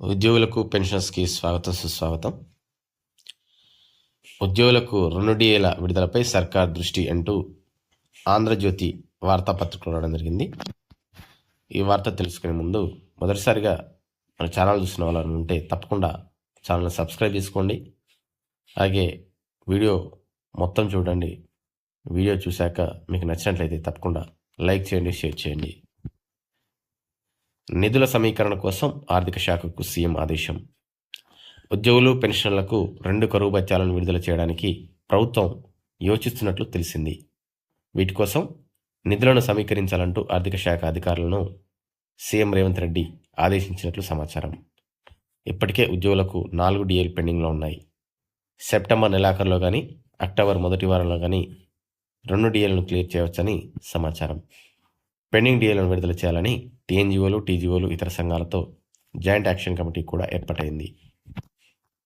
ఉద్యోగులకు పెన్షనర్స్కి స్వాగతం సుస్వాగతం. ఉద్యోగులకు రెండు డిఏల విడుదలపై సర్కార్ దృష్టి అంటూ ఆంధ్రజ్యోతి వార్తాపత్రికలు రావడం జరిగింది. ఈ వార్త తెలుసుకునే ముందు మొదటిసారిగా మన ఛానల్ చూసిన వాళ్ళు ఉంటే తప్పకుండా ఛానల్ని సబ్స్క్రైబ్ చేసుకోండి. అలాగే వీడియో మొత్తం చూడండి. వీడియో చూశాక మీకు నచ్చినట్లయితే తప్పకుండా లైక్ చేయండి షేర్ చేయండి. నిధుల సమీకరణ కోసం ఆర్థిక శాఖకు సీఎం ఆదేశం. ఉద్యోగులు పెన్షన్లకు రెండు కరువు బత్యాలను విడుదల చేయడానికి ప్రభుత్వం యోచిస్తున్నట్లు తెలిసింది. వీటి కోసం నిధులను సమీకరించాలంటూ ఆర్థిక శాఖ అధికారులను సీఎం రేవంత్ రెడ్డి ఆదేశించినట్లు సమాచారం. ఇప్పటికే ఉద్యోగులకు నాలుగు డిఏలు పెండింగ్లో ఉన్నాయి. సెప్టెంబర్ నెలాఖరులో కానీ అక్టోబర్ మొదటి వారంలో కానీ రెండు డిఏలను క్లియర్ చేయవచ్చని సమాచారం. పెండింగ్ డిఏలను విడుదల చేయాలని టీఎన్జిఓలు టీజీఓలు ఇతర సంఘాలతో జాయింట్ యాక్షన్ కమిటీ కూడా ఏర్పాటైంది.